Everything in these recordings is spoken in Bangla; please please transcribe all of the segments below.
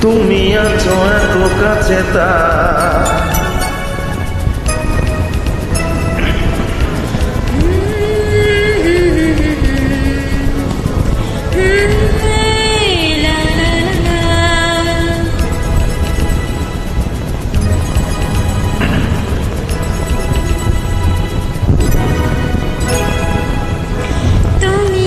তুমি আছো এত কাছে তা। তুমি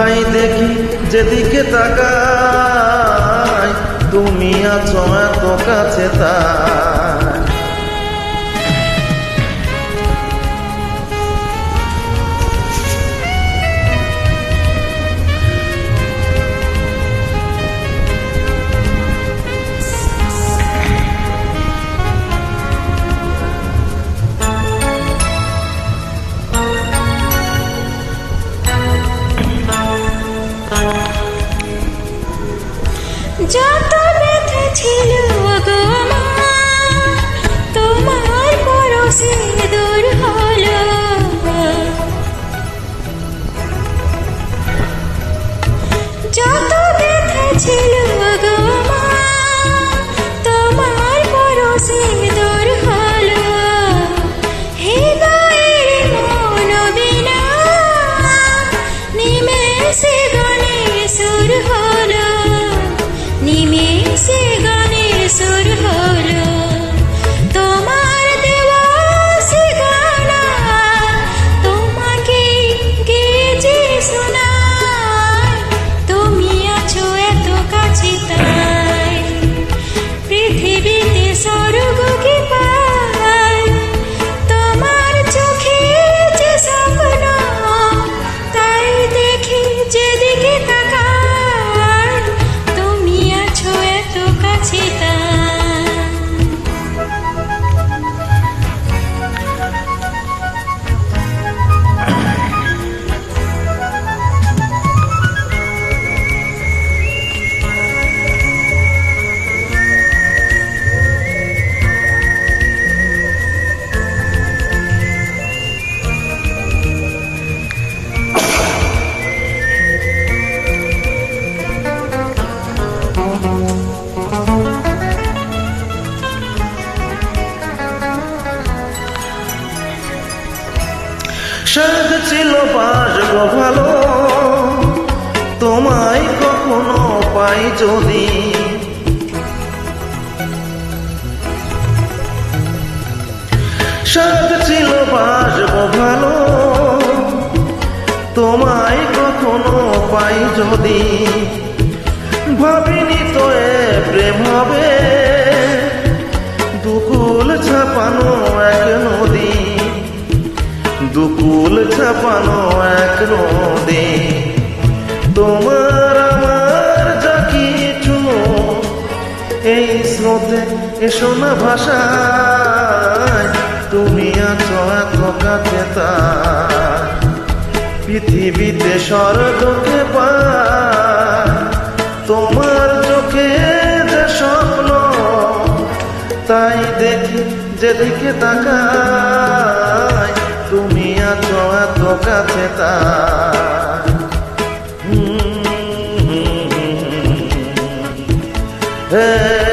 তাই দেখি যেদিকে তাকাই তুমি আছো এত কাছে তা সাদ ছিল বাসব ভালো তোমায় কখনো পাই যদি। সাদ ছিল বাসব ভালো তোমায় কখনো পাই যদি। ভাবিনি তো এ প্রেম হবে। দুকুল ছাপানো দুকুল ছাপানো এক নদী তোমার আমার যা কিছু, এই স্রোতে এসো না ভাষায়। তুমি আছো এত কাছে পৃথিবীতে স্বর্গকে পা। তোমার চোখে যে স্বপ্ন, তাই দেখি যেদিকে তাকাই কাছে তার Hey